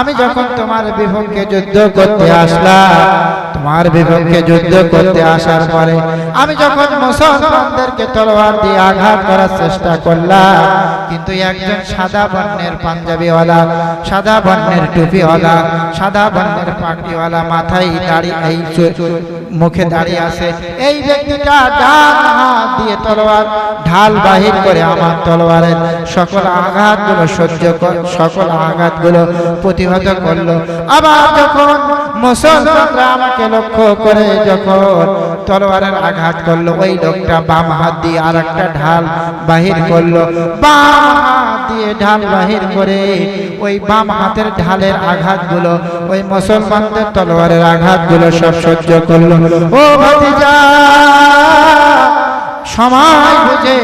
আমি যখন তোমার বিপক্ষে যুদ্ধ করতে আসলাম তোমার বিপক্ষে যুদ্ধ করতে আসার পরে আমি যখন মুসলমানদেরকে তলোয়ার দিয়ে আঘাত করার চেষ্টা করলাম, কিন্তু একজন সাদা বর্ণের পাঞ্জাবিওয়ালা, সাদা বর্ণের টুপিওয়ালা, সাদা বর্ণের পাগড়িওয়ালা মাথায় দাড়ি এই মুখে দাঁড়িয়ে আছে, এই ব্যক্তিটা ডান হাত দিয়ে তলোয়ার, ঢাল বাহির করে আমার তলোয়ারের সকল আঘাতগুলো সহ্য সকল আঘাতগুলো প্রতিহত করল। আবার যখন মুসলমানরা লক্ষ্য করে যখন তলোয়ারের আঘাত করল, ওই লোকটা বাম হাত দিয়ে আর একটা ঢাল বাহির করল। বাম হাত দিয়ে ঢাল বাহির করে ওই বাম হাতের ঢালের আঘাতগুলো, ওই মুসলমানদের তলোয়ারের আঘাতগুলো সব সহ্য করল। ও ভাতিজা, সময় বুঝে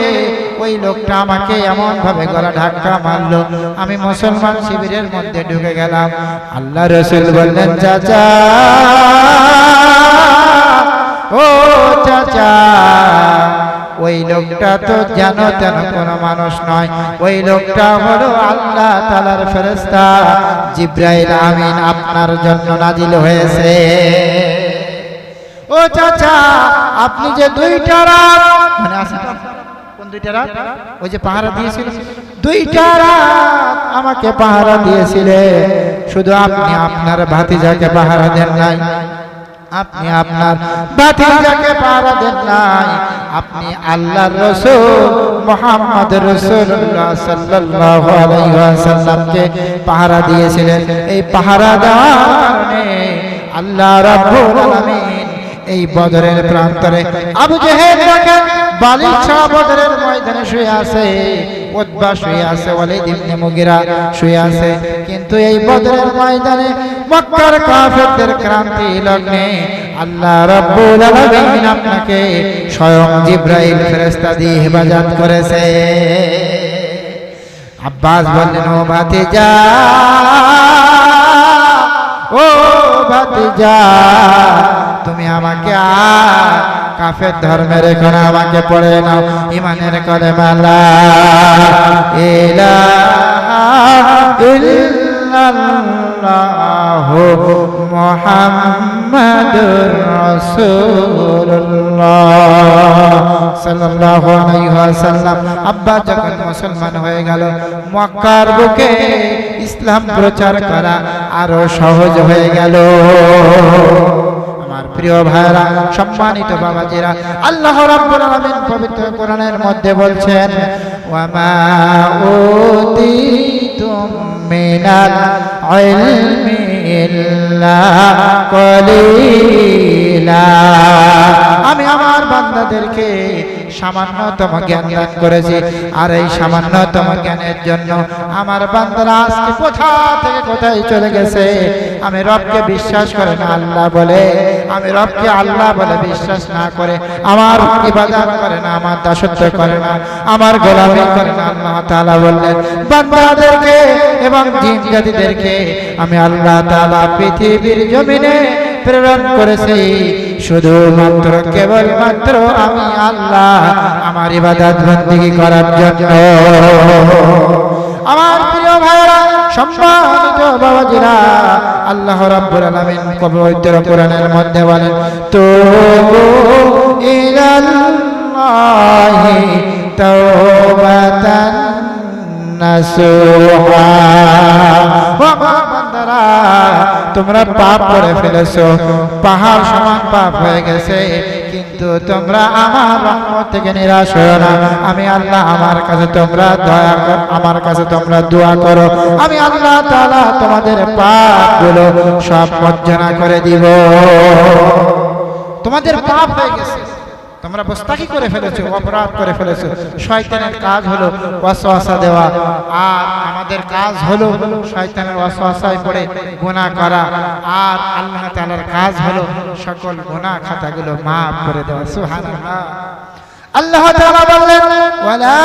ওই লোকটা আমাকে এমন ভাবে গলা ধাক্কা মারলো। আমি মুসলমান শিবিরের মধ্যে ঢুকে গেলাম। আল্লাহ রসুল বললেন, চাচা, ও চাচা, ওই লোকটা তো যেন তেন কোনো মানুষ নয়। ওই লোকটা হলো আল্লাহ তালার ফেরেস্তা জিব্রাইল আমিন। আপনার জন্য নাজিল হয়েছে। ও চাচা, আপনি যে দুইটা রাত মানে? কোন ওই যে পাহারা দিয়েছিল। দুইটা রাত আমাকে পাহারা দিয়েছিলে। শুধু আপনি আপনার ভাতিজাকে পাহারা দেন নাই। আপনি আপনার ভাতিজাকে পাহারা দেন নাই। আপনি আল্লাহর রসুল, মোহাম্মদ রসুল্লাহ সাল্লাল্লাহু আলাইহি ওয়াসাল্লামকে পাহারা দিয়েছিলেন। এই পাহারা দেওয়ার আল্লাহ রাব্বুল আলামিন এই বদরের প্রান্তরে আবু জেহেল দেখেন বালিশা ময়দানে শুয়ে আছে শুয়ে আছে শুয়ে আছে। কিন্তু এই বদরের ময়দানে ক্রান্তি আল্লাহ আপনাকে স্বয়ং জিব্রাইল ফেরেশতা দিয়ে হেফাজত করেছে। আব্বাস বললেন, ও ভাতিজা ও ভাতিজা তুমি আমাকে আর কাফের ধর্মের এখন আমাকে পড়ে নাও ইমানের করে মালা ইল্লাল্লাহু মুহাম্মাদুর রাসূলুল্লাহ। সাল্লাল্লাহু আলাইহি ওয়াসাল্লাম। আব্বা যখন মুসলমান হয়ে গেল, মক্কার বুকে ইসলাম প্রচার করা আরও সহজ হয়ে গেল। আমার প্রিয় ভাইরা সম্মানিত বাবাজিরা, আল্লাহ রাব্বুল আলামিন পবিত্র কোরআনের মধ্যে বলছেন, ওয়ামা উতিতুম মিনাল ইলমি ইল্লা কলিলা। আমি আমার বান্দাদেরকে সামান্যতম জ্ঞান দান করেছি। আর এই সামান্যতম জ্ঞানের জন্য আমার বান্দারা আজকে কোথা থেকে কোথায় চলে গেছে? আমি রবকে বিশ্বাস করে না আল্লাহ বলে। আমি রবকে আল্লাহ বলে বিশ্বাস না করে আমার ইবাদত করে না আমার দাসত্ব করে না আমার গোলামি করে না আল্লাহ তাআলা বললেন বান্দাদেরকে এবং জিন জাতিদেরকে আমি আল্লাহ তাআলা পৃথিবীর জমিনে প্রেরণ করেছি। শুধুমাত্র কেবলমাত্র আমি আল্লাহ আমার ইবাদত বন্দিগি করার জন্য। আমার প্রিয় ভাইরা সম্মানিত বাবাজিরা, আল্লাহ রাব্বুল আলামিন পবিত্র কোরআনের মধ্যে বলেন তো ইলাল্লাহি তাওবাতান নাসুহা। আমার বান্দারা তোমরা পাপ করে ফেলেছো। পাহাড় সমান পাপ হয়ে গেছে। কিন্তু তোমরা আমার রহমত থেকে নিরাশ হও না। আমি আল্লাহ আমার কাছে তোমরা দয়া করো, আমার কাছে তোমরা দোয়া করো। আমি আল্লাহ তাআলা তোমাদের পাপগুলো সব মর্জনা করে দিব। তোমাদের পাপ হয়ে গেছে। তোমরা বস্তাকি করে ফেলেছো, অপরাধ করে ফেলেছো। শয়তানের কাজ হলো ওয়াসওয়াসা দেওয়া, আর আমাদের কাজ হলো শয়তানের ওয়াসওয়াসায় পড়ে গুনাহ করা, আর আল্লাহ তাআলার কাজ হলো সকল গুনাহ খাতাগুলো মাফ করে দেওয়া। সুবহানাল্লাহ। আল্লাহ তাআলা বললেন ولا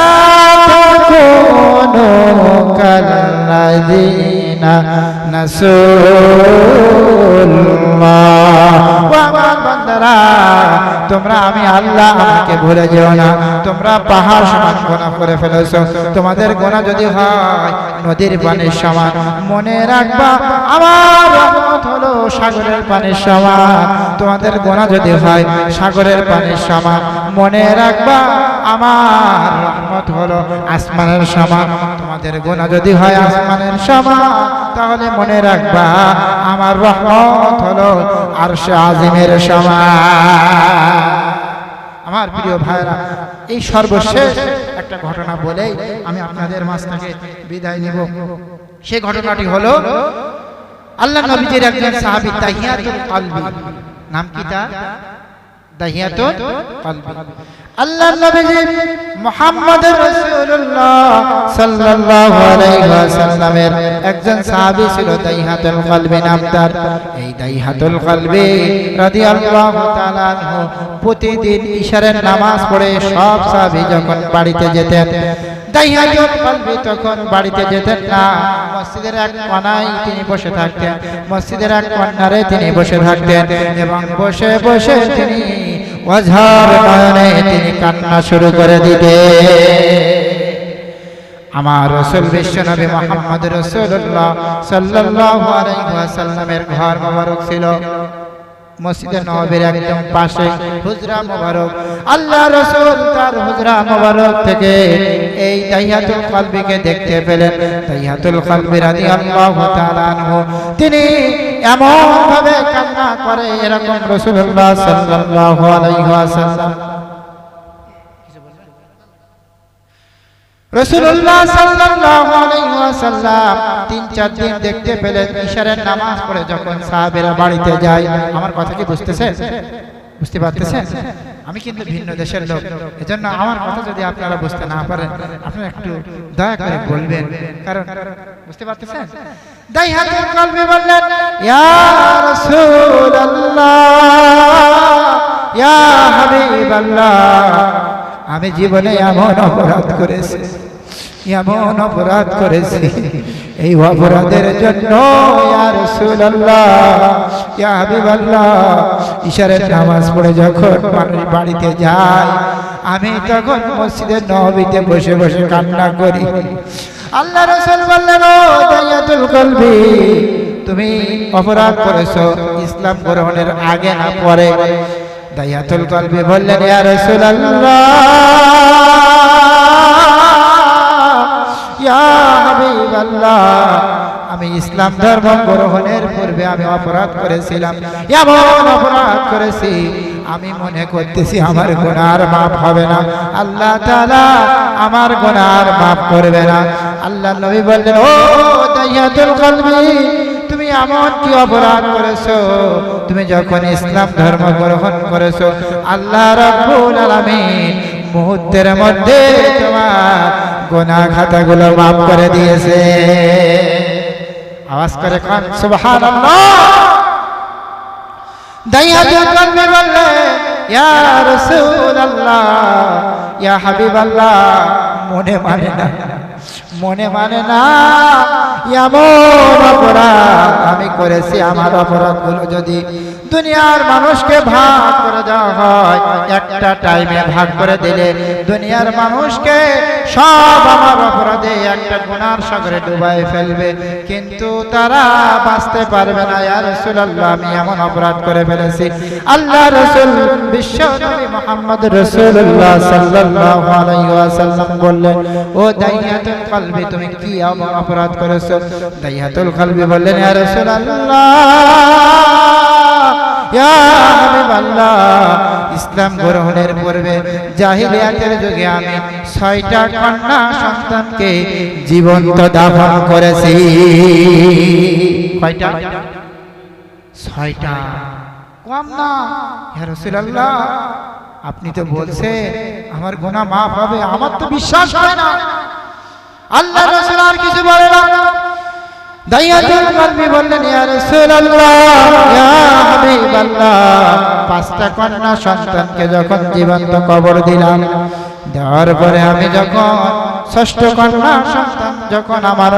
تكونوا كالذين نسوا الله وأمان بندرا তোমরা আমি আল্লাহ আমাকে ভুলে যেও না তোমরা পাহাড় সমান গোনা করে ফেলেছো তোমাদের গোনা যদি হয় নদীর পানির সমান মনে রাখবা আমার রহমত হলো সাগরের পানির সমান তোমাদের গোনা যদি হয় সাগরের পানির সমান মনে রাখবা আমার রহমত হলো আসমানের সমান তোমাদের গোনা যদি হয় আসমানের সমান তাহলে মনে রাখবা আমার রহমত হলো আরশে আজিমের সমান আমার প্রিয় ভাইরা এই সর্বশেষ একটা ঘটনা বলেই আমি আপনাদের মাঝ থেকে বিদায় নেব। সে ঘটনাটি হলো, আল্লাহ নবীজির একজন সাহাবী তাহিয়াতুল নাম কি তার? তাহিয়াতুল কলবি আল্লাহ নবীজি মুহাম্মদ রাসূলুল্লাহ সাল্লাল্লাহু আলাইহি ওয়াসাল্লামের একজন সাহাবী ছিল তাহিয়াতুল কলবি নাম তার এই তাহিয়াতুল কলবি রাদিয়াল্লাহু তাআলা আনহু প্রতিদিন ইশারের নামাজ পড়ে সব সাহাবী যখন বাড়িতে যেতেন দাইহাজুল কলবি তখন বাড়িতে যেতেন না মসজিদের এক কোনায় তিনি বসে থাকতেন মসজিদের এক কর্নারে তিনি বসে থাকতেন এবং বসে বসে তিনি তিনি কান্না শুরু করে দিতে আমার রসুল বিশ্বনবী মোহাম্মদ রসুল্লাহ ওয়াসাল্লামের ঘর মোবারক ছিল। মসজিদে নবাবের একদম পাশে হুজরা মোবারক। আল্লাহ রসুল তার হুজরা মোবারক থেকে এই তাইয়াতুল কলবিকে দেখতে পেলেন। তাইয়াতুল কলবি রাদিয়াল্লাহু আল্লাহ আনহু। তিনি এমন ভাবে কান্না করে এরকম রসুল্লাহ সাল্লাহ আলাইহি ওয়াসাল্লাম রসুল্লাহ সাল্লাল্লাহু আলাইহি ওয়াসাল্লাম তিন চার দিন দেখতে পেলেন ইশারের নামাজ পড়ে যখন সাহাবেরা বাড়িতে যায়। আমার কথা কি বুঝতেছেন? বুঝতে পারতেছেন? আমি কিন্তু ভিন্ন দেশের লোক। এজন্য আমার কথা যদি আপনারা বুঝতে না পারেন, আপনারা একটু দয়া করে বলবেন। কারণ, বুঝতে পারতেছেন? দাই হাতের কলবে বললেন, ইয়া রাসূলুল্লাহ, ইয়া হাবিবাল্লাহ আমি জীবনে এমন অপরাধ করেছি, এমন অপরাধ করেছি। এই অপরাধের জন্য হাবিবাল্লাহ নামাজ পড়ে যখন মানুষ বাড়িতে যায়, আমি তখন মসজিদের নবীতে বসে বসে কান্না করি। আল্লাহ রাসূল বললেন তুমি অপরাধ করেছ, ইসলাম গ্রহণের আগে না পরে? দাইয়াতুল কলবি বললেন, ইয়া রাসূলুল্লাহ, ইয়া হাবিবাল্লাহ, আমি ইসলাম ধর্ম গ্রহণের পূর্বে আমি অপরাধ করেছিলাম। এমন অপরাধ করেছি, আমি মনে করতেছি আমার গুনার মাফ হবে না। আল্লাহ তাআলা আমার গুনার মাফ করবে না। আল্লাহ নবী বললেন, ও দাইয়াতুল কলবি এমন কি অপরাধ করেছ? তুমি যখন ইসলাম ধর্ম গ্রহণ করেছ, আল্লাহ রাব্বুল আলামিন মুহূর্তের মধ্যে তোমার গোনা খাতাগুলো মাফ করে দিয়েছে। আওয়াজ করে খান, সুবহানাল্লাহ। দাইয়াতুল কলবি বললে ইয়া রাসূলুল্লাহ, ইয়া হাবিবাল্লাহ, মনে মানে না। মনে মানে না, এমন অপরাধ আমি করেছি, আমার অপরাধগুলো যদি দুনিয়ার মানুষকে ভাগ করে দেওয়া হয়, একটা টাইমে ভাগ করে দিলে দুনিয়ার মানুষকে সব আমার অপরাধে একটা গুনার সাগরে ডুবাই ফেলবে। কিন্তু তারা বাঁচতে পারবে না, ইয়া রাসূলুল্লাহ, আমি এমন অপরাধ করে ফেলেছি। আল্লাহ রাসূল, বিশ্ব মুহাম্মদ রাসূলুল্লাহ সাল্লাল্লাহু আলাইহি বললেন, ও দাইয়াতুল কলবি তুমি কি অপরাধ করেছ? দাইয়াতুল কলবি বললেন, ইয়া রাসূলুল্লাহ, ইয়া হাবিবাল্লাহ, ইসলাম গ্রহণের পূর্বে জাহিলিয়াতের যুগে আমি ছয়টা কন্যা সন্তানকে জীবন্ত দাফন করেছি। কয়টা? ছয়টা। কম না। রাসূলুল্লাহ, আপনি তো বলছেন, আমার গুনাহ মাফ হবে, আমার তো বিশ্বাস হয় না। আল্লাহ রাসূল আর কিছু বলে না। দাইয়াতুল কলবি বললেন, ইয়া রাসূলুল্লাহ, ইয়া হাবিবাল্লাহ, পাঁচটা কন্যা সন্তানকে যখন জীবন্ত কবর দিলাম, দেওয়ার পরে আমি যখন ষষ্ঠ কন্যা সন্তান, যখন আমার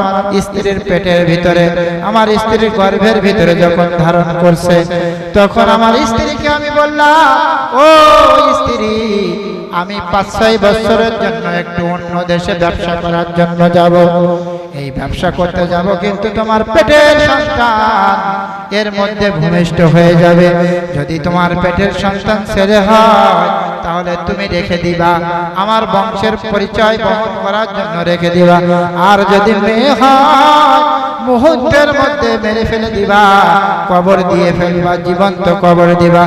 স্ত্রীর পেটের ভিতরে, আমার স্ত্রীর গর্ভের ভিতরে যখন ধারণ করছে, তখন আমার স্ত্রীকে আমি বললাম, ও স্ত্রী আমি পাঁচ ছয় বছরের জন্য একটু অন্য দেশে ব্যবসা করার জন্য যাব। এই ব্যবসা করতে যাব কিন্তু তোমার পেটের সন্তান এর মধ্যে ভূমিষ্ঠ হয়ে যাবে। যদি তোমার পেটের সন্তান ছেলে হয়, তাহলে তুমি রেখে দিবা। আমার বংশের পরিচয় বহন করার জন্য রেখে দিবা। আর যদি মেয়ে হয়, মুহূর্তের মধ্যে মেরে ফেলে দিবা। কবর দিয়ে ফেলবা, জীবন্ত কবর দিবা।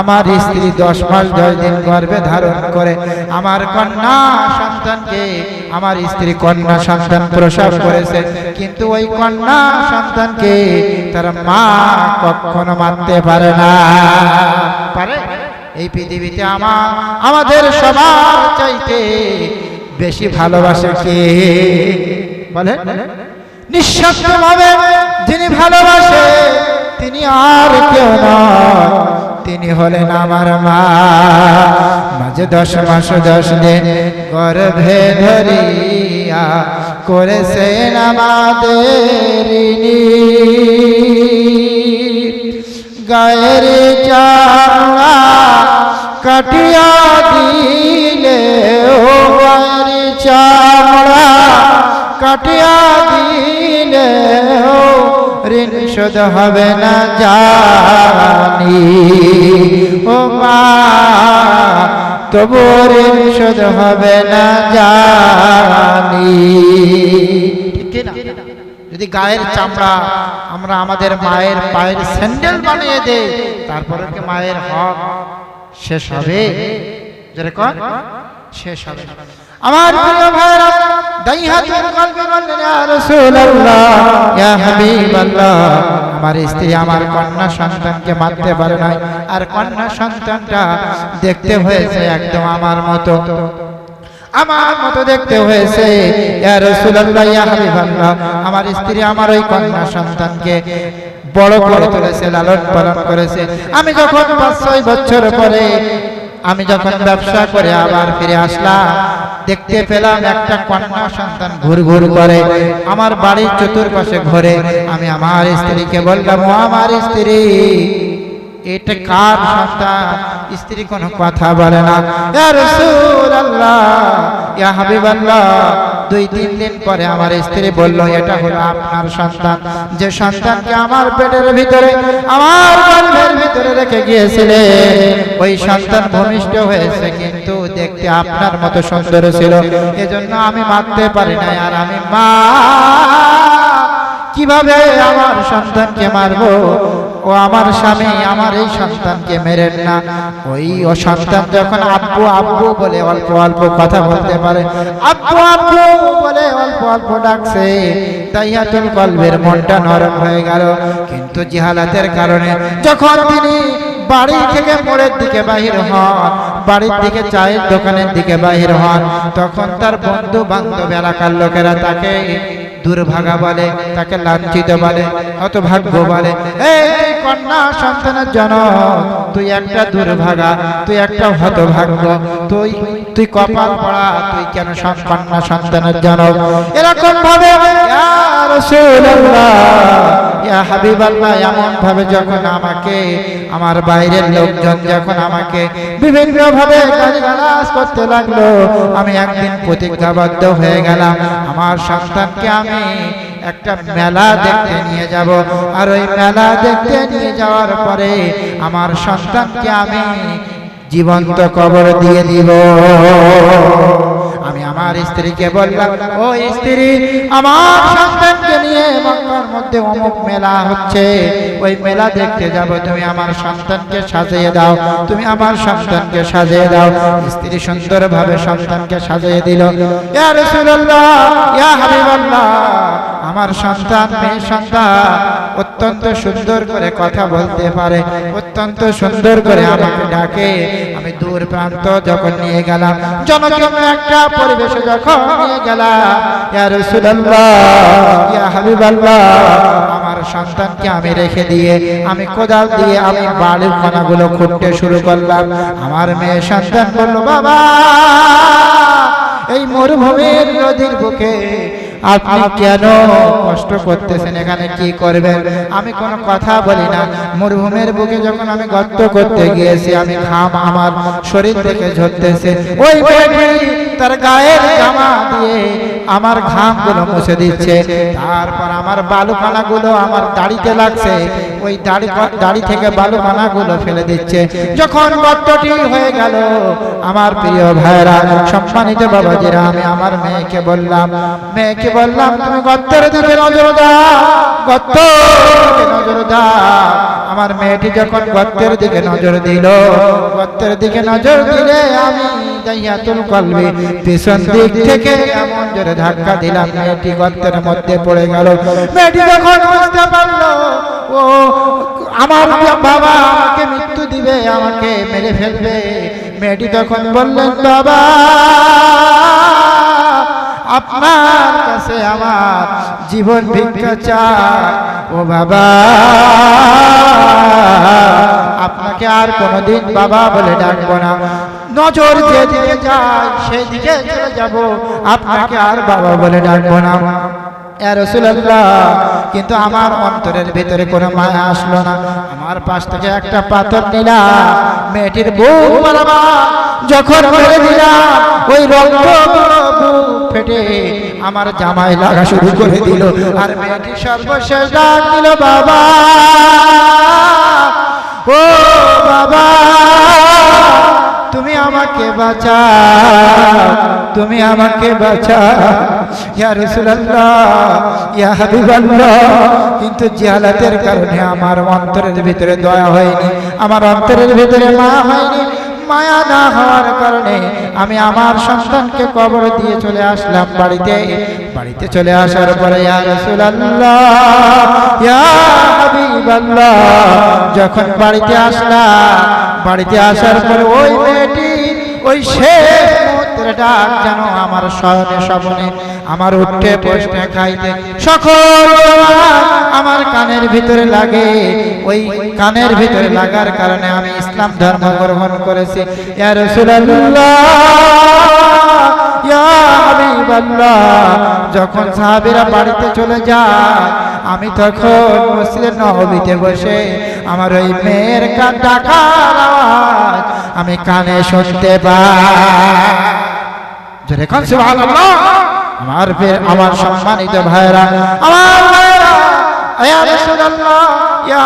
আমার স্ত্রী দশ মাস দশ দিন গর্ভে ধারণ করে। আমার কন্যা সন্তানকে আমার স্ত্রী কন্যা সন্তান প্রসব করেছে। কিন্তু ওই কন্যা সন্তানকে তার মা কখনো মানতে পারে না। পারে? এই পৃথিবীতে আমার আমাদের সবার চাইতে বেশি ভালোবাসে কে? বলে ভাবে যিনি ভালোবাসে তিনি আর কেউ নয় তিনি হলেন আমার মা। মাঝে দশ মাস, দশ দিন গর্ভে ধরিয়া করেছেন আমাদের গায়ের চামড়া কাটিয়া দিলে ও গায়ের চামড়া কাটিয়া দিলে ও ঋণ শোধ হবে না জানি। ও মা তবু ঋণ শোধ হবে না জানি। যদি গায়ের চামড়া আমরা আমাদের মায়ের পায়ের স্যান্ডেল বানিয়ে দেই, তারপরে কি মায়ের হক শেষ হবে? যেরকম শেষ হবে আমার প্রিয় ভাইরা দাইহাতুল কলবি বললেন, ইয়া রাসূলুল্লাহ, ইয়া হাবিবাল্লাহ, আমার স্ত্রী আমার কন্যা সন্তানকে মারতে পারে নাই, আর কন্যা সন্তানটা দেখতে হয়েছে একদম আমার মতো আমার মতো দেখতে হয়েছে আমার স্ত্রী আমার ওই কন্যা সন্তানকে বড় করে তুলেছে, লালন পালন করেছে। আমি যখন পাঁচ ছয় বছর পরে আমি যখন ব্যবসা করে আবার ফিরে আসলাম, দেখতে পেলাম একটা কন্যা সন্তান ঘুর ঘুর করে আমার বাড়ির চতুর্পাশে ঘরে। আমি আমার স্ত্রীকে বললাম আমার স্ত্রী এটা কার সন্তান স্ত্রী কোনো কথা বলে না। ইয়া হাবিবাল্লাহ, দুই তিন দিন পরে আমার স্ত্রী বলল, এটা হলো আপনার সন্তান। যে সন্তানকে আমার পেটের ভিতরে, আমার গর্ভের ভিতরে রেখে গিয়েছিলে, ওই সন্তান ভূমিষ্ঠ হয়েছে, কিন্তু দেখতে আপনার মতো সুন্দর ছিল। এজন্য আমি মারতে পারি না আর আমি মা, কীভাবে আমার সন্তানকে মারবো? ও আমার স্বামী, আমার এই সন্তানকে মেরেন না। ওই ও সন্তান যখন আব্বু আব্বু বলে অল্প অল্প কথা বলতে পারে, আব্বু আব্বু বলে অল্প অল্প ডাকছে। তাইয়াতুল কলবের মনটা নরম হয়ে গেল। কিন্তু জিহালাতের কারণে যখন তিনি বাড়ি থেকে মোড়ের দিকে বাহির হন, বাড়ির দিকে চায়ের দোকানের দিকে বাহির হন, তখন তার বন্ধু বান্ধব এলাকার লোকেরা তাকে দুর্ভাগা বলে, তাকে লাঞ্ছিত বলে, হতভাগ্য বলে। এই কন্যা সন্তানের জনক তুই একটা দুর্ভাগা, তুই একটা হতভাগ্য। তুই তুই কপাল পড়া, তুই কেন কন্যা সন্তানের জনক এরকম ভাবে রাসূলুল্লাহ ইয়া হাবিবাল্লাহ এমন ভাবে যখন আমাকে, আমার বাইরের লোকজন যখন আমাকে বিভিন্ন ভাবে গালিগালাজ করতে লাগল, আমি একদিন প্রতিজ্ঞাবদ্ধ হয়ে গেলাম, আমার সন্তানকে আমি একটা মেলা দেখতে নিয়ে যাব। আর ওই মেলা দেখতে নিয়ে যাওয়ার পরে আমার সন্তানকে আমি জীবন্ত কবর দিয়ে দিব। আমি আমার স্ত্রীকে বললাম, ও স্ত্রী, আমার সন্তানকে নিয়ে মক্কার মধ্যে অমুক মেলা হচ্ছে। ওই মেলা দেখতে যাব, তুমি আমার সন্তানকে সাজিয়ে দাও, তুমি আমার সন্তানকে সাজিয়ে দাও। স্ত্রী সুন্দরভাবে সন্তানকে সাজিয়ে দিল। ইয়া রাসূলুল্লাহ, ইয়া হাবিবাল্লাহ আমার সন্তান মেয়ে সন্তান, অত্যন্ত সুন্দর করে কথা বলতে পারে, অত্যন্ত সুন্দর করে আমাকে ডাকে। আমি দূর প্রান্ত যখন নিয়ে গেলাম জনজন্য একটা পরিবেশে যখন নিয়ে গেলাম আমার সন্তানকে আমি রেখে দিয়ে, আমি কোদাল দিয়ে আমি বাড়ির খানাগুলো খুঁড়তে শুরু করলাম। আমার মেয়ে সন্তান বলল, বাবা, এই মরুভূমির নদীর বুকে আপনি কেন কষ্ট করতেছেন? এখানে কি করবেন? আমি কোনো কথা বলি না। মরুভূমির বুকে যখন আমি গর্ত করতে গিয়েছি, আমি ঘাম আমার শরীর থেকে ঝরতেছে। ওই তার গায়ের জামা দিয়ে আমার ঘামগুলো মুছে দিচ্ছে। তারপর আমার বালুকানা গুলো আমার দাড়িতে লাগছে। ওই দাড়ি দাড়ি থেকে বালুকানা গুলো ফেলে দিচ্ছে। যখন গর্তটি হয়ে গেল, আমার প্রিয় ভাইরা সম্মানিত বাবাজিরা, আমি আমার মেয়েকে বললাম, মেয়েকে বললাম, তুমি গর্তের দিকে নজর দাও দিকে নজর দাও। আমার মেয়েটি যখন গর্তের দিকে নজর দিল গর্তের দিকে নজর দিলে আমি জোরে ধাক্কা দিলাম মধ্যে পড়ে গেল। মেয়েটি ও, আমার বাবা মৃত্যু দিবে, আমাকে ফেলবে। মেয়েটি তখন বললেন, বাবা আপনার কাছে আমার জীবন ভিক্ষা ও বাবা, আপনাকে আর কোনোদিন বাবা বলে ডাকবো না। নজর যেদিকে যায় সেই দিকে চলে যাব। আপনাকে আর বাবা বলে ডাকবো না। রাসূলুল্লাহ কিন্তু আমার অন্তরের ভিতরে কোনো মায়া আসলো না। আমার পাশ থেকে একটা পাথর নিলাম মেয়েটির বুক বরাবর যখন মেরে দিলাম ওই রক্ত ফেটে আমার জামাই লাগা শুরু করে দিল। আর মেয়েটি সর্বশেষ ডাক দিল, বাবা, ও বাবা তুমি আমাকে বাঁচাও, তুমি আমাকে বাঁচাও। ইয়া রাসূলুল্লাহ, ইয়া হাবিবাল্লাহ, কিন্তু জিহালাতের কারণে আমার অন্তরের ভিতরে দয়া হয়নি, আমার অন্তরের ভিতরে মায়া হয়নি, মায়া না হওয়ার কারণে আমি আমার সন্তানকে কবর দিয়ে চলে আসলাম বাড়িতে। বাড়িতে চলে আসার পরে, ইয়া রাসূলুল্লাহ, ইয়া যখন বাড়িতে আসলাম বাড়িতে আসার পরে ওই মেয়েটি, ওই যেন আমার শয়নে স্বপনে আমার উঠে বসতে খাইতে। সকল আমার কানের ভিতরে লাগে। ওই কানের ভিতরে লাগার কারণে আমি ইসলাম ধর্ম গ্রহণ করেছি। ইয়া রাসূলুল্লাহ। যখন সাহাবীরা বাড়িতে চলে যায়, আমি তখন মসজিদের নববীতে বসে আমার ওই মেয়ের কান ডাকার আওয়াজ আমি কানে শুনতে পাই। কোন সুবহানাল্লাহ? আমার আমার সম্মানিত ভাইরা আমার ইয়া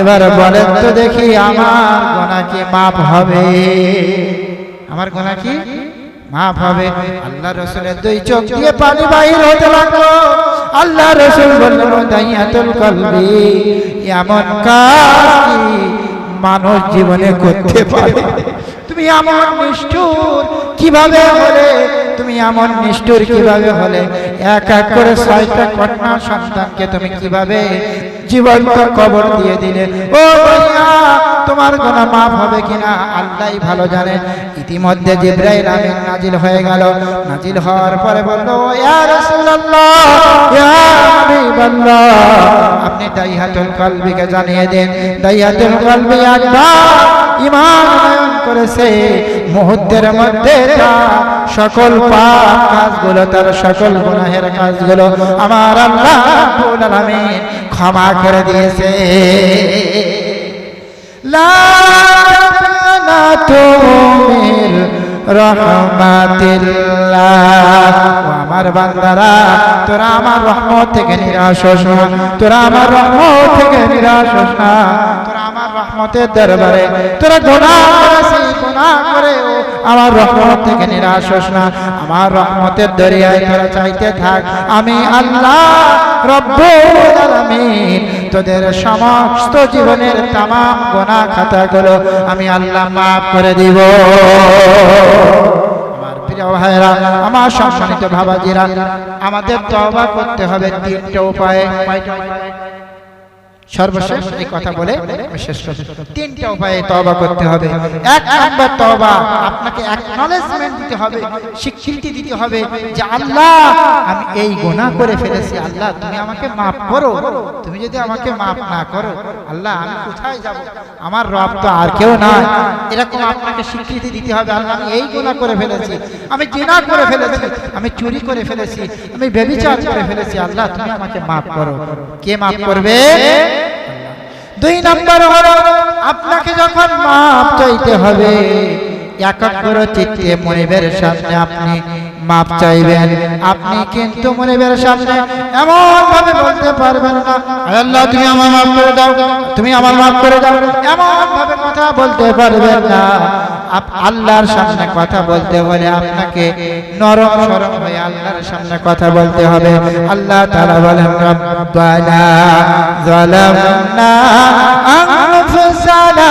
এবার বলেন তো দেখি আমার গোনা কি মাপ হবে? আমার গোনা কি? মাফ হবে। আল্লাহ রসুলের দুই চোখ দিয়ে পানি বাহির হতে লাগল। আল্লাহ রসুল বললেন দাইয়াতুল কলবি এমন কাজ মানুষ জীবনে করতে পারে? তুমি এমন নিষ্ঠুর কীভাবে হলে? তুমি এমন নিষ্ঠুর কীভাবে হলে? এক এক করে ছয়টা কন্যা সন্তানকে তুমি কীভাবে জীবন্ত কবর দিয়ে দিলে। ও ভাইয়া তোমার গোনা মাফ হবে কিনা? আল্লাহই ভালো জানে। ইতিমধ্যে জিব্রাইল আমিন নাজিল হয়ে গেল। নাজিল হওয়ার পরে বলল ইয়া রাসূলুল্লাহ, ইয়া হাবিবাল্লাহ, আপনি দাইহাতুল কলবিকে জানিয়ে দেন। দাইহাতুল কলবি একবার ঈমান নয়ন করেছে। মুহূর্তের মধ্যে সকল পাপ কাজগুলো, তার সকল গুনাহের কাজগুলো আমার আল্লাহ আলামিন ক্ষমা করে দিয়েছে। লা আমার বান্দারা, তোরা আমার রহমত থেকে নিরাশ তোরা আমার রহমত থেকে নিরাশ আমার রহমতের দরবারে। তোরা গোনাহ করেছিস গোনাহ করে আমার রহমত থেকে নিরাশ হোস না। আমার রহমতের দরিয়ায় তোরা চাইতে থাক। আমি আল্লাহ রব্বুল আলামিন তোদের সমস্ত জীবনের তাম গোনা খাতাগুলো আমি আল্লাহ মাফ করে দিব। আমার সম্মানিত ভাবাজিরা, আমাদের তওবা করতে হবে তিনটে উপায়ে? সর্বশেষ এই কথা বলে শেষ করছি। তিনটা উপায়ে তওবা করতে হবে। এক নম্বর তওবা আপনাকে অ্যাকনলেজমেন্ট দিতে হবে স্বীকৃতি দিতে হবে যে আল্লাহ আমি এই গুনাহ করে ফেলেছি। আল্লাহ তুমি আমাকে মাফ করো। তুমি যদি আমাকে মাফ না করো আল্লাহ আমি কোথায় যাব? আমার রব তো আর কেউ নয় এরকম আপনাকে স্বীকৃতি দিতে হবে। আল্লাহ আমি এই গুনাহ করে ফেলেছি। আমি জিনা করে ফেলেছি। আমি চুরি করে ফেলেছি। আমি ব্যভিচার করে ফেলেছি। আল্লাহ তুমি আমাকে মাফ করো। কে মাফ করবে? দুই নম্বর হলো আপনাকে যখন মাপ চাইতে হবে একাগ্র চিত্তে মনিবের সামনে আপনি মাপ চাইবেন। আপনি কিন্তু মনিবের সামনে এমন ভাবে বলতে পারবেন না। আল্লাহ, তুমি আমার মাফ করে দাও। তুমি আমার মাফ করে দাও। এমন ভাবে কথা বলতে পারবেন না। আল্লাহর সামনে কথা বলতে হলে আপনাকে নরম সরম হয়ে আল্লাহর সামনে কথা বলতে হবে। আল্লাহ তাআলা বলেন, রব্বানা যালামনা আনফুসানা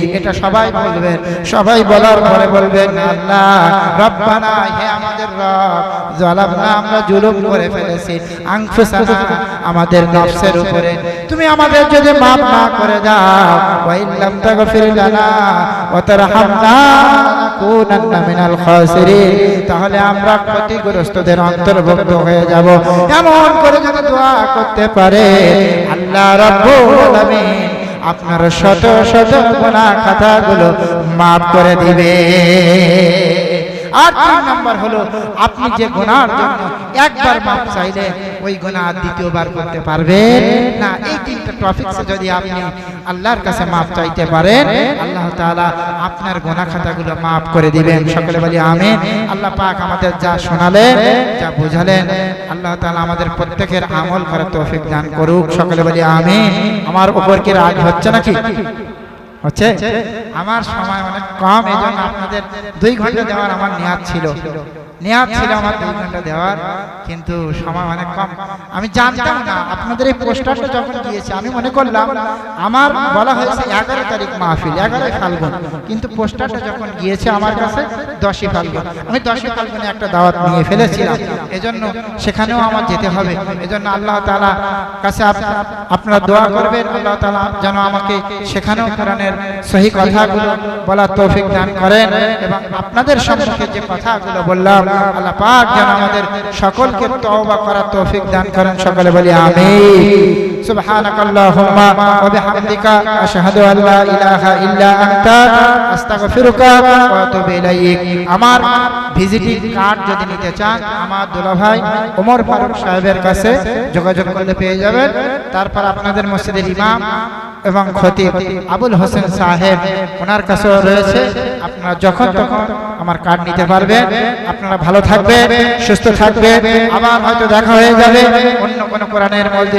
এটা সবাই বলবেন, সবাই বলার পরে বলবেন, আল্লাহ, রব্বানা, হে আমাদের রব জালামনা আমরা জুলুম করে ফেলেছি আনফুসানা আমাদের নফসের উপরে। তুমি আমাদের যদি মাফ না করে দাও ওয়া ইল্লাম তাগফির লানা, ওয়া তারহামনা লানাকুনান্না মিনাল খাসিরিন। তাহলে আমরা ক্ষতিগ্রস্তদের অন্তর্ভুক্ত হয়ে যাব। এমন করে যদি দোয়া করতে পারে, আল্লাহ রাব্বুল আলামিন আপনার শত শত গোনা কথাগুলো মাফ করে দিবে। আর তিন নাম্বার হলো, আপনি যে গুনার জন্য একবার মাপ চাইলে ওই আর দ্বিতীয়বার করতে পারবেন না। এই তিনটা টপিকসে যদি আপনি আল্লাহর কাছে মাপ চাইতে পারেন, আল্লাহ তাআলা আপনার গুনাহ খাতাগুলো মাফ করে দিবেন। সকলে বলি আমিন। আল্লাহ পাক আমাদের যা শোনালেন, যা বুঝালেন, আল্লাহ তাআলা আমাদের প্রত্যেকের আমল করার তৌফিক দান করুক। সকলে বলি আমিন। আমার উপর কি রাগ হচ্ছে নাকি? হচ্ছে আমার সময় অনেক কম এই আপনাদের দুই ঘণ্টা দেওয়ার আমার নেয়াদ ছিল। নেয়াদ ছিল আমার দুই ঘণ্টা দেওয়ার, কিন্তু সময় অনেক কম। আমি জানতাম না, আপনাদের এই পোস্টারটা যখন দিয়েছে, আমি মনে করলাম আমার বলা হয়েছে এগারো তারিখ মাহফিল, এগারোই ফাল্গুন। কিন্তু পোস্টারটা যখন গিয়েছে আমার কাছে, দশই ফাল্গুন। আমি দশই ফাল্গুনে একটা দাওয়াত নিয়ে ফেলেছিলাম। এজন্য সেখানেও আমার যেতে হবে। এজন্য আল্লাহ তাআলা কাছে আপ- আপনারা দোয়া করবেন। আল্লাহ তালা যেন আমাকে সেখানেও কোরআনের সহি কথাগুলো বলার তৌফিক দান করেন এবং আপনাদের সম্পর্কে যে কথাগুলো বললাম আল্লাহ পাক যেন আমাদের সকলকে তওবা করার তৌফিক দান করেন। সকলে বলি আমিন। سبحانك اللهم وبحمدك أشهد أن لا إله إلا أنت أستغفرك وأتوب إليك আমার ভিজিটিং কার্ড যদি নিতে চান আমার দুলাভাই ওমর ফারুক সাহেবের কাছে যোগাযোগ করলে পেয়ে যাবেন তারপর আপনাদের মসজিদের ইমাম এবং খতিব আবুল হোসেন সাহেব ওনার কাছেও রয়েছে আপনারা যখন তখন আমার কার্ড নিতে পারবেন আপনারা ভালো থাকবেন সুস্থ থাকবেন আবার হয়তো দেখা হয়ে যাবে অন্য কোনো কোরআনের মধ্যে